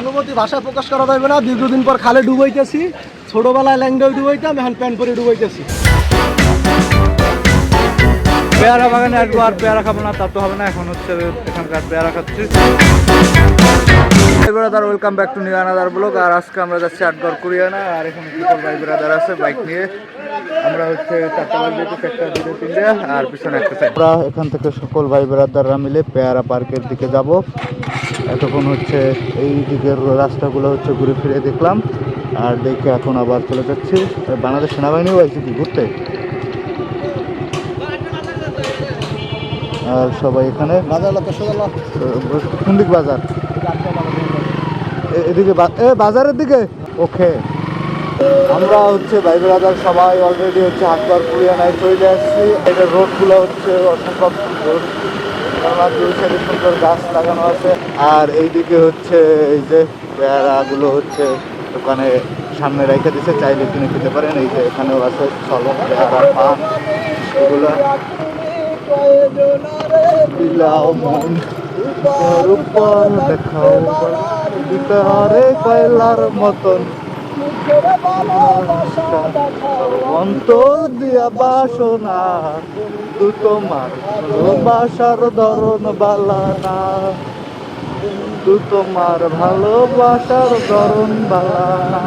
অনুমতি ভাষায় প্রকাশ করা যাবে না। দীর্ঘদিন পর খালে ডুবাইতেছি। ছোটবেলায় ল্যাংডাও ডুবাইতাম, এখন প্যান্ট পরে ডুবাইতেছি। পেয়ারা বাগানে আসব আর পেয়ারা খাব না, তা তো হবে না, এখন হচ্ছে এখানকার পেয়ারা খাচ্ছি। Brother welcome back to new another blog আর আজকে আমরা যাচ্ছি আটগড় কুরিয়ানা আর এখানে সকল ভাই ব্রাদার আছে বাইক নিয়ে। আমরা হচ্ছে চারটা বাজে একটা দুটো তিনটে আর পিছনে একটা সাইড আমরা এখান থেকে সকল ভাই ব্রাদাররা মিলে পেয়ারা পার্কের দিকে যাব। এতক্ষণ হচ্ছে এই দিকের রাস্তাগুলো হচ্ছে ঘুরে ফিরে দেখলাম। আর দেখে এখন আবার চলে যাচ্ছি। বাংলাদেশ সেনাবাহিনীও আছে কি ঘুরতে? আর সবাই এখানে? বাজার কোন দিক বাজার? এদিকে এ, বাজারের দিকে? ওকে। আমরা হচ্ছে ভাই ব্রাদার সবাই অলরেডি হচ্ছে হাটবার পুরিয়ানায় চলে আসছি। এটা রোডগুলো হচ্ছে অসম্ভব সুন্দর। কেননা দুই সাইডে সুন্দর গাছ লাগানো আছে। আর এইদিকে হচ্ছে এই যে পেয়ারাগুলো হচ্ছে দোকানে সামনে রেখে দিছে। চাইলে কিনে খেতে পারেন। এই যে এখানেও আছে সলম পেয়ারা, পান, এগুলো। বিলাও উপর দেখাও ভিতরে কয়লার মতন। অন্তর দিয়া বাসনা তু তোমার ভালোবাসার ধরন বালানা। তু তোমার ভালোবাসার ধরন বালানা।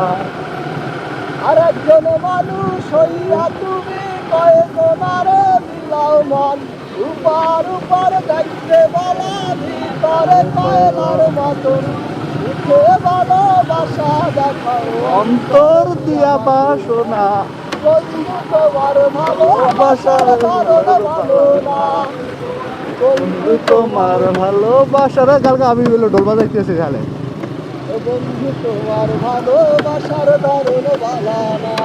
আরেকজন মানুষ হইয়া তুমি কয়েকজনারে বিলাও মন। উপার উপার দেখতে বলা ভিতরে কয়লার মতন। ভালোবাসা দেখাও অন্তর দিয়া বাসনা। বন্ধু তোমার ভালোবাসার। কারণ ভালো না বন্ধু তোমার ভালোবাসার কালকে আমি বলল ঢোল বাজাইতেছি তাহলে বন্ধু তোমার ভালোবাসার দারুণ ভালো না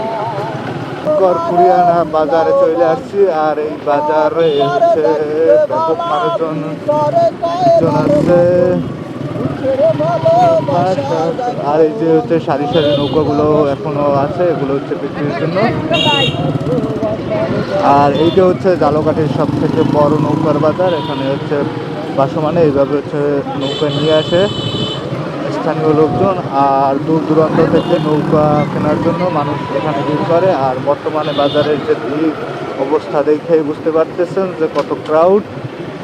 বাজারে চলে আসছি আর এই বাজারে ব্যাপক মানুষজন আছে। আর এই যে হচ্ছে সারি সারি নৌকাগুলো এখনও আছে, এগুলো হচ্ছে বিক্রির জন্য। আর এইটা হচ্ছে জালকাঠির সব থেকে বড় নৌকার বাজার, এখানে হচ্ছে বাসমানে এইভাবে হচ্ছে নৌকা নিয়ে আসে স্থানীয় লোকজন। আর দূর দূরান্ত থেকে নৌকা কেনার জন্য মানুষ এখানে ভিড় করে। আর বর্তমানে বাজারের যে ভিড় অবস্থা দেখেই বুঝতে পারতেছেন যে কত ক্রাউড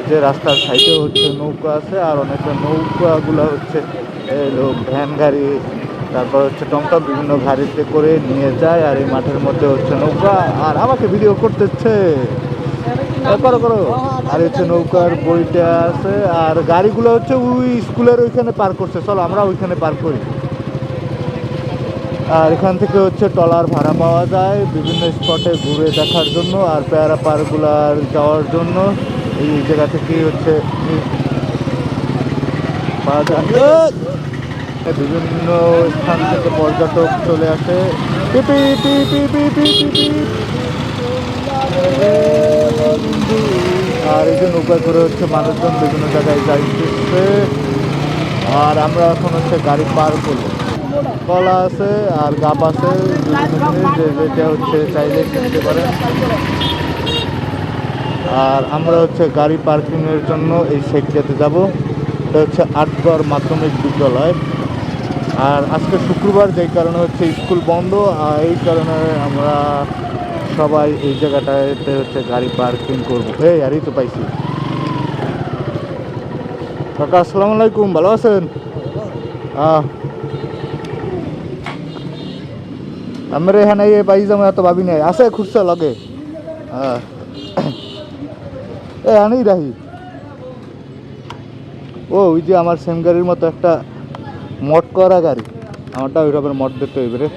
যে রাস্তার সাইডে হচ্ছে নৌকা আছে আর অনেকটা নৌকাগুলো হচ্ছে লোক ভ্যান গাড়ি, তারপর হচ্ছে টমটম বিভিন্ন গাড়িতে করে নিয়ে যায় আর এই মাঠের মধ্যে হচ্ছে নৌকা। আর আমাকে ভিডিও করতেছে। করো করো। আর হচ্ছে নৌকার বইটা আছে আর গাড়িগুলো হচ্ছে ওই স্কুলের ওইখানে পার করছে। চলো আমরা ওইখানে পার করি। আর এখান থেকে হচ্ছে টলার ভাড়া পাওয়া যায় বিভিন্ন স্পটে ঘুরে দেখার জন্য আর পেয়ারা পার্কগুলার যাওয়ার জন্য। এই জায়গা থেকে হচ্ছে বিভিন্ন স্থান থেকে পর্যটক চলে আসে। পিপি পিপি পিপি পিপি আর এই যে নৌকা করে হচ্ছে মানুষজন বিভিন্ন জায়গায় যাইতেছে। আর আমরা এখন হচ্ছে গাড়ি পার করব। কলা আছে আর গাপ আছে। বিভিন্ন জিনিস যেটা হচ্ছে চাইলে কিনতে পারেন। আর আমরা হচ্ছে গাড়ি পার্কিংয়ের জন্য এই সাইডটাতে যাব। এটা হচ্ছে আটগড় মাধ্যমিক বিদ্যালয়। আর আজকে শুক্রবার, যেই কারণে হচ্ছে স্কুল বন্ধ, আর এই কারণে আমরা সবাই এই জায়গাটাতে হচ্ছে গাড়ি পার্কিং করব। এই আরই তো পাইছি। কাকা, আসসালামু আলাইকুম, ভালো আছেন? আমরা এখানে এই যাব এত ভাবি নাই। আছে খুঁজছে লগে। হ্যাঁ এ আনি রাহি। ও, ওই যে আমার সেম গাড়ির মতো একটা মট করা গাড়ি। আমারটা ওই রকমের মট দেখতে হইবে রে।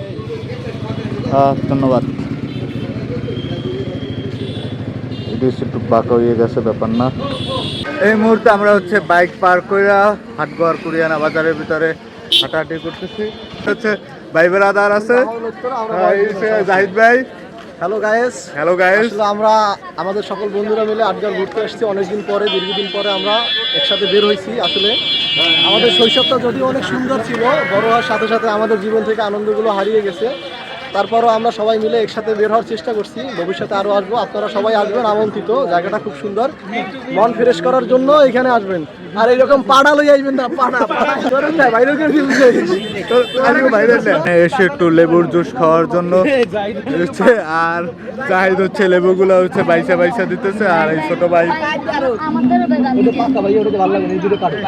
ধন্যবাদ। এটা একটু বাঁকা হয়ে গেছে, ব্যাপার না। এই মুহূর্তে আমরা হচ্ছে বাইক পার কইরা হাটগড় কুরিয়ানা বাজারের ভিতরে হাঁটাহাঁটি করতেছি। হচ্ছে ভাই বেড়াদার আছে জাহিদ ভাই। হ্যালো গায়েস হ্যালো গায়েস আমরা আমাদের সকল বন্ধুরা মিলে আটগার ঘুরতে এসেছি। অনেকদিন পরে দীর্ঘদিন পরে আমরা একসাথে বের হয়েছি আসলে। আমাদের শৈশবটা যদিও অনেক সুন্দর ছিল বড় হওয়ার সাথে সাথে আমাদের জীবন থেকে আনন্দগুলো হারিয়ে গেছে। তারপরও আমরা সবাই মিলে একসাথে বের হওয়ার চেষ্টা করছি। ভবিষ্যতে আরও আসব। আপনারা সবাই আসবেন আমন্ত্রিত। জায়গাটা খুব সুন্দর। মন ফ্রেশ করার জন্য এখানে আসবেন। আর এইরকম পাড়া লই আসবেন না পাড়া। এসে একটু লেবুর জুস খাওয়ার জন্য। হচ্ছে আর জাহিদ হচ্ছে লেবুগুলো হচ্ছে বাইসা বাইসা দিতেছে। আর এই ছোট ভাই পাকা ভাই ভালো লাগে না এই দুটো কাটে।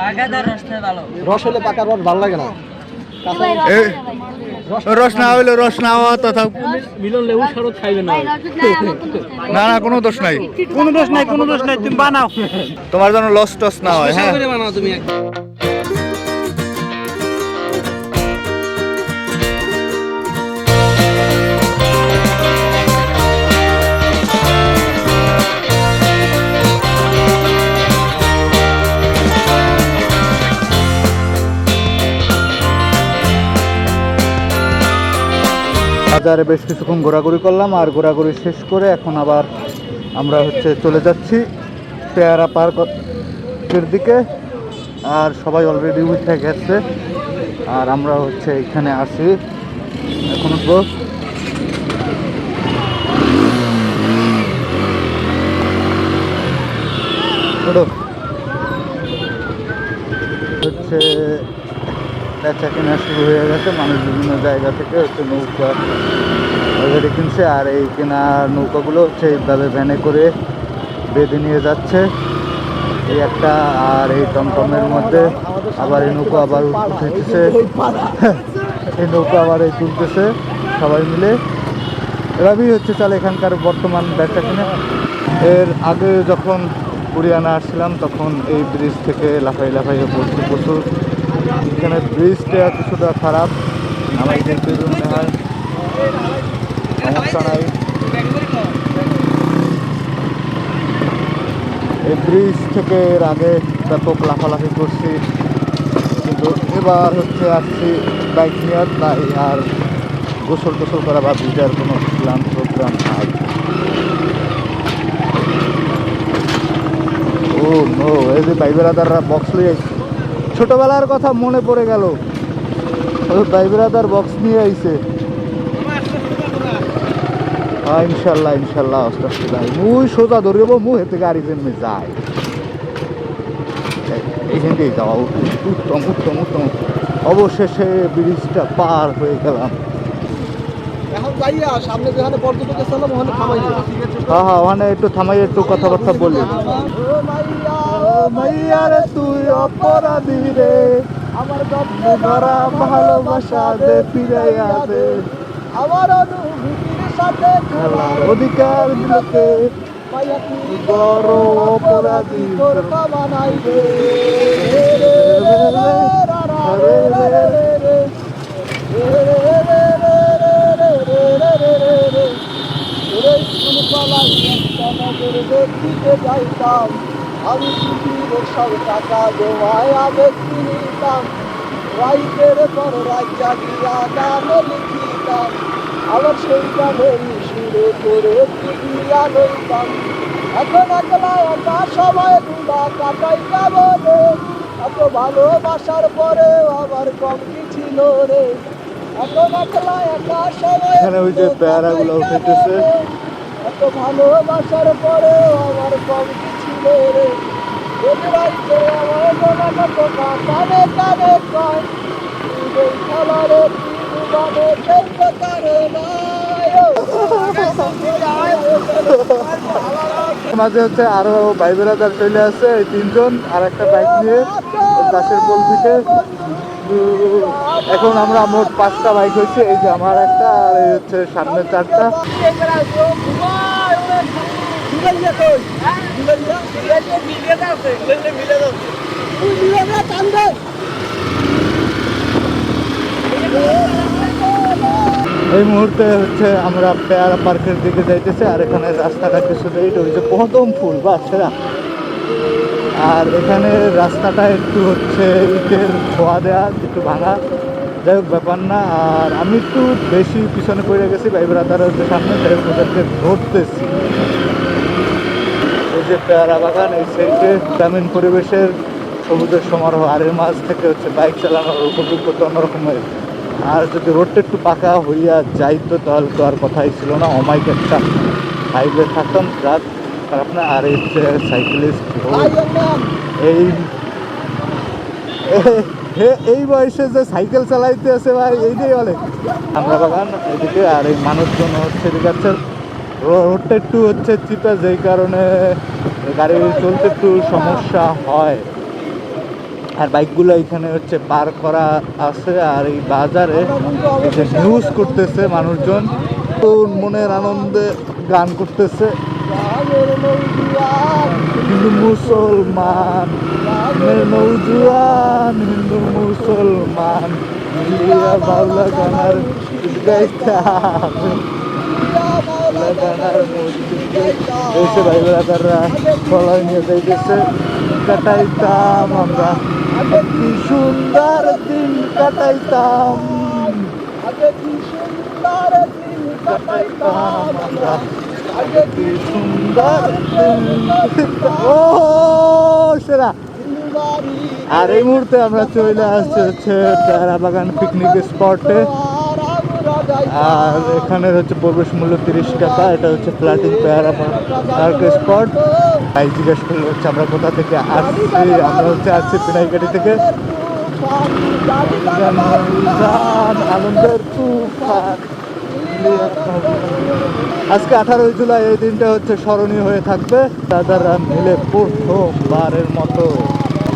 রস হলে পাকা রস ভালো লাগে না। রস না হইলে রস না হওয়া তথা মিলন লেবু শরৎ খাইবে না। না না কোনো দোষ নাই। কোনো দোষ নাই কোনো দোষ নাই তুমি বানাও। তোমার জন্য লস টস না হয় হ্যাঁ? বানাও তুমি বাজারে বেশ কিছুক্ষণ ঘোরাঘুরি করলাম আর ঘোরাঘুরি শেষ করে এখন আবার আমরা হচ্ছে চলে যাচ্ছি পেয়ারা পার্কের দিকে। আর সবাই অলরেডি উঠে গেছে। আর আমরা হচ্ছে এখানে আসি এখন উঠবো। হচ্ছে বেচা কেনা শুরু হয়ে গেছে। মানুষ বিভিন্ন জায়গা থেকে হচ্ছে নৌকা অলরেডি কিনছে আর এই কেনা নৌকাগুলো হচ্ছে এইভাবে ভ্যানে করে বেঁধে নিয়ে যাচ্ছে। এই একটা আর এই টমটমের মধ্যে আবার এই নৌকা আবার উঠেছে। এই নৌকা আবার এই তুলতেছে সবাই মিলে। এভাবেই হচ্ছে চলে এখানকার বর্তমান বেচা কিনা এর আগে যখন কুড়িয়ানা আসছিলাম, তখন এই ব্রিজ থেকে লাফাই লাফাইয়ে পড়ছে প্রচুর। এখানে ব্রিজটা কিছুটা খারাপ। হয় নাই। এই ব্রিজ থেকে এর আগে ব্যাপক লাফালাফি করছি। কিন্তু এবার হচ্ছে আসছি বাইক নিয়ে। তাই আর গোসল টোসল করা বা ভিজার কোনো প্ল্যান প্রোগ্রাম নাই। ও নো এই যে ভাই বেড়াদাররা বক্স লিয়ে ছোটবেলার কথা মনে পড়ে গেল। ওই ভাই বেড়াদার বক্স নিয়ে আইছে। হ্যাঁ ইনশাল্লাহ ইনশাল্লাহ মুই সোজা ধরব মু হেতে গাড়ি জেনে যাই। এইখান দিয়েই যাওয়া উত্তম উত্তম উত্তম। অবশেষে ব্রিজটা পার হয়ে গেলাম। হ্যাঁ হ্যাঁ ওখানে একটু থামাই একটু কথাবার্তা বলি। মাইয়া রে তুই অপরাধী রে আমার যত্ন ধরা ভালোবাসা দে ফিরে আসে আমার অনুভূতির সাথে খেলার অধিকার দিলকে বড় অপরাধী তোর আমি পৃথিবীর সব টাকা জমায় আবেগ কিনিতাম রাইতের পর রাত জাগিয়া গান লিখিতাম আবার সেই গানের সুরে করে তুলিয়া লইতাম এখন একলা একা সময়গুলা কাটাই বলে এত ভালোবাসার পরেও আবার কম কি ছিল রে এখন একলা একা সময় এখানে ওই যে পেয়ারাগুলো উঠেছে। এত ভালোবাসার পরেও আমার কম কি মাঝে হচ্ছে আরও ভাই বেড়াদার চলে আসছে, এই তিনজন আর একটা বাইক নিয়ে দাসের পোল থেকে। এখন আমরা মোট পাঁচটা বাইক হয়েছে, এই যে আমার একটা আর এই হচ্ছে সামনে চারটা। এই মুহূর্তে হচ্ছে আমরা পেয়ারা পার্কের দিকে যাইতেছি আর এখানে রাস্তাটা কিছু লেট হয়েছে কদম ফুল বাচ্চারা আর এখানে রাস্তাটা একটু হচ্ছে ইটের ধোয়া দেওয়া একটু ভাঙা। যাই হোক ব্যাপার না আর আমি একটু বেশি পিছনে পড়ে গেছি ভাই ব্রাদার হচ্ছে সামনে হোক ওদেরকে ধরতেছি। যে পেয়ারা বাগান এই সাইডে গ্রামীণ পরিবেশের সবুজের সমারোহ আর এর মাঝ থেকে হচ্ছে বাইক চালানোর অভিজ্ঞতা অন্যরকমের। আর যদি রোডটা একটু পাকা হইয়া যাইতো তাহলে তো আর কথাই ছিল না। অমাইক একটা হাইওয়ে থাকতাম ট্রাক আর আপনার আর এই হচ্ছে সাইকেলিস্ট এই এই বয়সে যে সাইকেল চালাইতে আছে ভাই এইটাই বলে। আমরা বাগান এদিকে আর এই মানুষজন হচ্ছে এদিকে রোডটা একটু হচ্ছে চিপা, যেই কারণে গাড়ি চলতে একটু সমস্যা হয়। আর বাইকগুলো এখানে হচ্ছে পার করা আছে, আর এই বাজারে নিউজ করতেছে মানুষজন তো মনের আনন্দে গান করতেছে। হিন্দু মুসলমান নৌজুয়ান হিন্দু মুসলমান গাইতাম গানার এসে ভাই বেড়াদাররা ফলাই নিয়ে যাইতেছে কাটাইতাম আমরা কি সুন্দর দিন কাটাইতাম ও সেরা আর এই মুহূর্তে আমরা চলে আসছি হচ্ছে পেয়ারা বাগান পিকনিক স্পটে আর এখানে হচ্ছে প্রবেশ মূল্য তিরিশ টাকা, এটা হচ্ছে ফ্ল্যাটিং পার্ক স্পট ভাই জিজ্ঞেস করলে হচ্ছে, আমরা কোথা থেকে আসছি? আমরা হচ্ছে আসছি পিনাইকাটি থেকে। আনন্দের আজকে আঠারোই জুলাই, এই দিনটা হচ্ছে স্মরণীয় হয়ে থাকবে। দাদারা মিলে প্রথমবারের মতো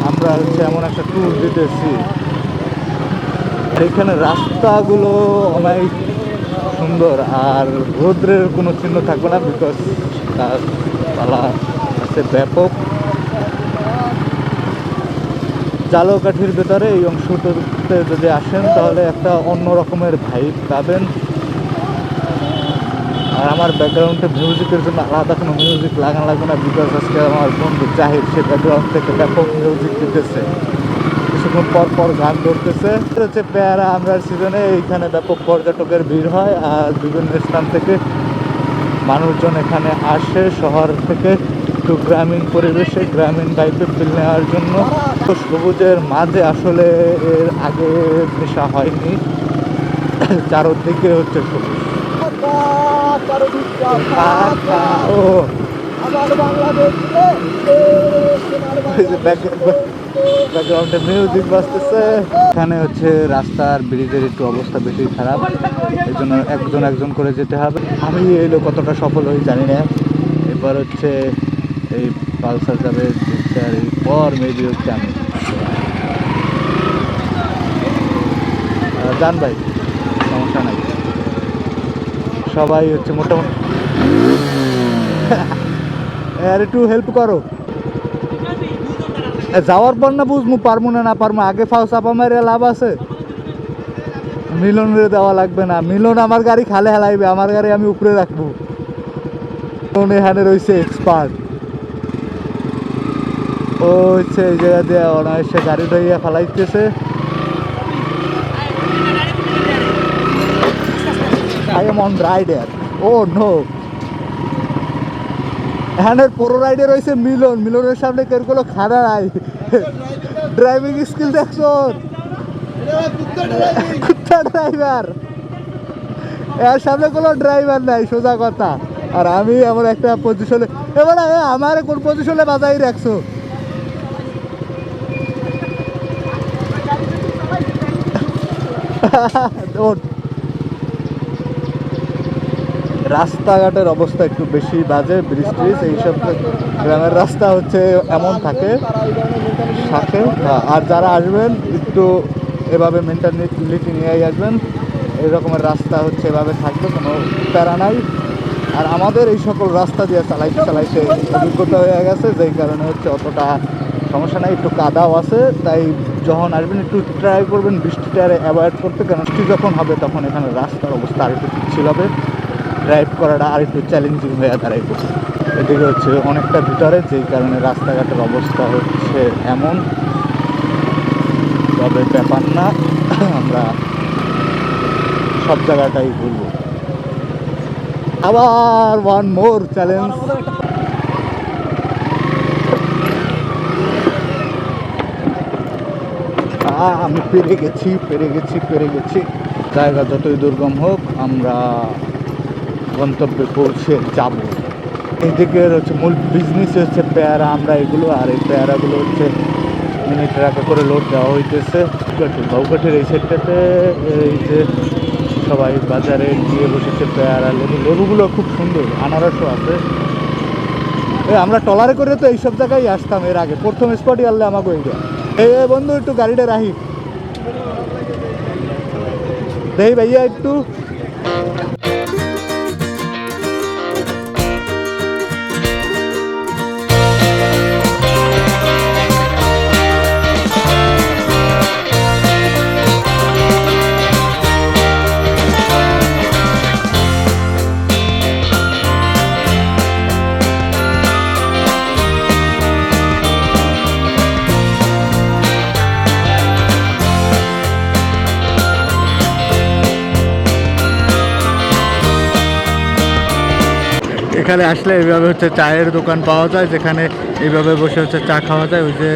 আমরা হচ্ছে এমন একটা ট্যুর দিতেছি। এখানে রাস্তাগুলো অনেক সুন্দর আর রৌদ্রের কোনো চিহ্ন থাকবে না বিকজ গাছপালা আছে ব্যাপক। জালকাঠির ভেতরে এই অংশটাতে যদি আসেন, তাহলে একটা অন্য রকমের ভাইব পাবেন। আর আমার ব্যাকগ্রাউন্ডে মিউজিকের জন্য আলাদা কোনো মিউজিক লাগানো লাগবে না বিকজ আজকে আমার বন্ধু জাহির সে ব্যাকগ্রাউন্ড থেকে ব্যাপক মিউজিক দিতেছে। কিছুক্ষণ পর পর গান ধরতেছে। হচ্ছে পেয়ারা আমরার সিজনে এইখানে ব্যাপক পর্যটকের ভিড় হয় আর বিভিন্ন স্থান থেকে মানুষজন এখানে আসে শহর থেকে একটু গ্রামীণ পরিবেশে গ্রামীণ টাইপের ফিল নেওয়ার জন্য। তো সবুজের মাঝে আসলে এর আগে নেশা হয়নি। চারদিকে হচ্ছে সবুজ। ও বাংলাদেশ ব্যাকগ্রাউন্ডে মিউজিক বাজতেছে। এখানে হচ্ছে রাস্তার ব্রিজের একটু অবস্থা বেশি খারাপ। এই জন্য একজন একজন করে যেতে হবে। আমি এলো কতটা সফল হই জানি না। এবার হচ্ছে এই পালসার যাবে এই পর মেবি হচ্ছে আমি। যান ভাই, সমস্যা নাই। সবাই হচ্ছে মোটামুটি আর একটু হেল্প করো। যাওয়ার পর না বুঝমু, পারমু না না পারমু? আগে ফাও চাপা মারে লাভ আছে? মিলনের দেওয়া লাগবে না। মিলন আমার গাড়ি খালে হেলাইবে, আমার গাড়ি আমি উপরে রাখব। এখানে রয়েছে এক্সপার্ট ও হচ্ছে এই জায়গা দিয়ে অনায়াসে গাড়ি ধরিয়া ফেলাইতেছে। I am on rider oh no এখানের পুরো রাইডে রয়েছে মিলন। মিলনের সামনে কেউ কোনো খানা নাই। ড্রাইভিং স্কিল দেখছ? কুত্তা ড্রাইভার এর সামনে কোনো ড্রাইভার নাই, সোজা কথা। আর আমি এমন একটা পজিশনে এবার আমার কোন পজিশনে বাজাই রাখছো? ওঠ। রাস্তাঘাটের অবস্থা একটু বেশি বাজে ব্রিজ ট্রিজ এইসব গ্রামের রাস্তা হচ্ছে এমন থাকে হ্যাঁ, আর যারা আসবেন একটু এভাবে মেন্টালিটি নিয়েই আসবেন এই রকমের রাস্তা হচ্ছে এভাবে থাকবে কোনো প্যারা নাই। আর আমাদের এই সকল রাস্তা দিয়ে চালাইতে চালাইতে অভিজ্ঞতা হয়ে গেছে যেই কারণে হচ্ছে অতটা সমস্যা নাই একটু কাদাও আছে তাই যখন আসবেন একটু ট্রাই করবেন বৃষ্টিটা অ্যাভয়েড করতে কারণ বৃষ্টি যখন হবে তখন এখানে রাস্তার অবস্থা আর একটু পিচ্ছিল হবে। ড্রাইভ করাটা আর একটু চ্যালেঞ্জিং হয়ে দাঁড়াইব এদিকে হচ্ছে অনেকটা ভিতরে, যেই কারণে রাস্তাঘাটের অবস্থা হচ্ছে এমন। তবে ব্যাপার না, আমরা সব জায়গাটাই ঘুরবো। আবার ওয়ান মোর চ্যালেঞ্জ আমি পেরে গেছি পেরে গেছি পেরে গেছি। জায়গা যতই দুর্গম হোক, আমরা গন্তব্যে পৌঁছে যাব। এদিকের হচ্ছে মূল বিজনেস হচ্ছে পেয়ারা, আমরা এগুলো আর এই পেয়ারাগুলো হচ্ছে মিনিট রাখা করে লোড দেওয়া হইতেছে। বাউকাঠির এই সাইডটাতে এই যে সবাই বাজারে গিয়ে বসেছে পেয়ারা, লেবু, লেবুগুলো খুব সুন্দর, আনারসও আছে। আমরা টলারে করে তো এইসব জায়গায় আসতাম এর আগে, প্রথম স্পটই আনলে আমাকে ওই এই বন্ধু, একটু গাড়িটা রাখি। দেই ভাইয়া, একটু। এখানে আসলে এইভাবে হচ্ছে চায়ের দোকান পাওয়া যায়, যেখানে এইভাবে বসে হচ্ছে চা খাওয়া যায়। ওই যে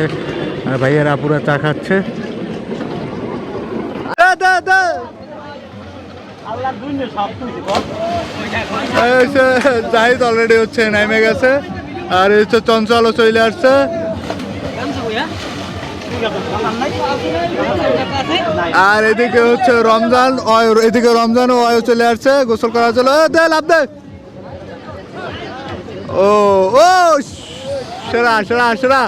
ভাইয়ের আপুরা চা খাচ্ছে। জাহিদ অলরেডি হচ্ছে নেমে গেছে। আর এই হচ্ছে চঞ্চলও চলে আসছে। আর এদিকে হচ্ছে রমজান এদিকে রমজান ও চলে আসছে, গোসল করার জন্য। দে, লাভ দে। ও ও, সেরা সেরা সেরা।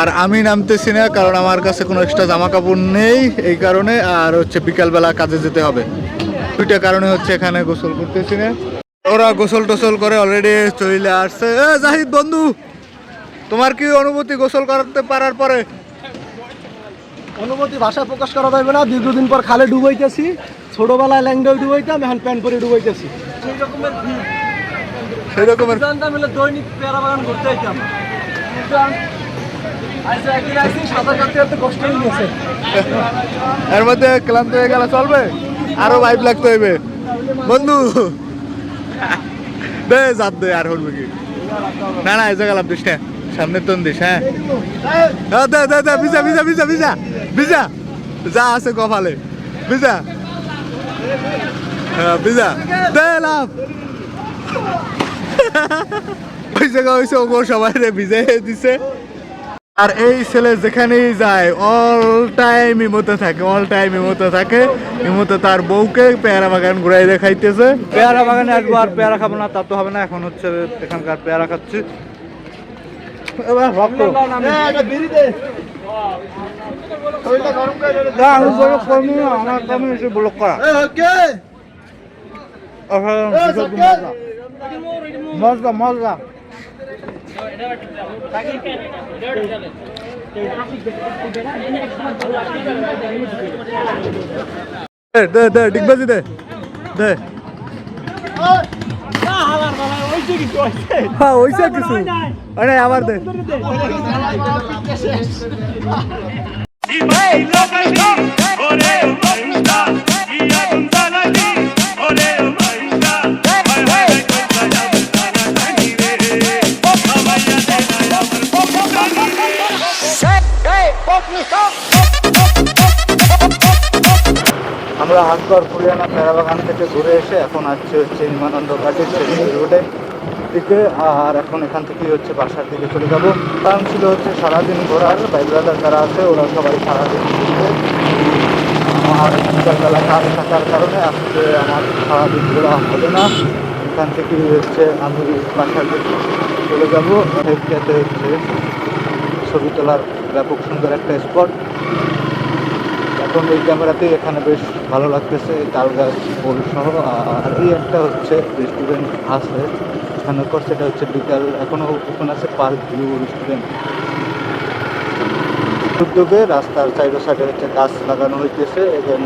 আর আমি নামতেছি না, কারণ আমার কাছে কোনো এক্সট্রা জামা কাপড় নেই এই কারণে, আর হচ্ছে বিকালবেলা কাজে যেতে হবে। দুইটা কারণে হচ্ছে এখানে গোসল করতেছি না। ওরা গোসল টোসল করে অলরেডি চলে আসছে। জাহিদ বন্ধু, তোমার কি অনুভূতি গোসল করতে পারার পরে? অনুমতি ভাষা প্রকাশ করা যাবে না। দীর্ঘদিন পর খালে ডুবাইতেছি। ছোটবেলায় ল্যাংডায় ডুবাইতাম এখন প্যান্ট পরে ডুবাইতেছি। সেই রকমের সেই রকমের জানতাম দৈনিক পেয়ারা বাগান ঘুরতে কষ্ট এর মধ্যে ক্লান্ত হয়ে গেলে চলবে? আরও ভাইব লাগতে হইবে। বন্ধু দে জাত দে আর হলবে কি? না না জায়গা লাভ দিস সামনের তন দিস হ্যাঁ হ্যাঁ, দে দে দে ভিজা ভিজা ভিজা ভিজা। ভিজা যা আছে কপালে। ভিজা হ্যাঁ ভিজা দে লাভ ওই জায়গা হয়েছে ও সবাই রে ভিজে দিছে। আর এই ছেলে যেখানেই যায় অল টাইম ইমোতে থাকে অল টাইম ইমোতে থাকে। ইমোতে তার বউকে পেয়ারা বাগান ঘুরাই দেখাইতেছে। পেয়ারা বাগানে আসব আর পেয়ারা খাব না তা তো হবে না এখন হচ্ছে এখানকার পেয়ারা খাচ্ছি। এবার আমি বড় কর্মী আমার কর্মী এসে ব্লক করা। মজা মজা দে। দে দে ডিগবাজি দে দে। হ্যাঁ ওইসে কিছু। আরে আবার দে। হাটগড় ফুলিয়ানা পেড়াবাগান থেকে ঘুরে এসে এখন আসছে হচ্ছে নিমানন্দ ঘাটে রোডে দিকে। আর এখন এখান থেকে হচ্ছে বাসার দিকে চলে যাব। কারণ ছিল হচ্ছে সারাদিন ঘোরার বাইবেলাদার যারা আছে ওরা সবাই সারাদিন আমার বিকালবেলা কাজ থাকার কারণে আজকে আমার সারাদিন ঘোরা হবে না। এখান থেকে হচ্ছে আমি বাসার দিকে চলে যাব। হেডটাতে হচ্ছে ছবি তোলার ব্যাপক সুন্দর একটা স্পট এখন এই ক্যামেরাতে এখানে বেশ ভালো লাগতেছে তাল গাছ সহ আর এই একটা হচ্ছে রেস্টুরেন্ট আছে, এখানে করছে সেটা হচ্ছে বিকাল এখনও ওপেন আছে পার্ক ভিউ রেস্টুরেন্ট উদ্যোগে রাস্তার চাইরো সাইডে হচ্ছে গাছ লাগানো হইতেছে এবং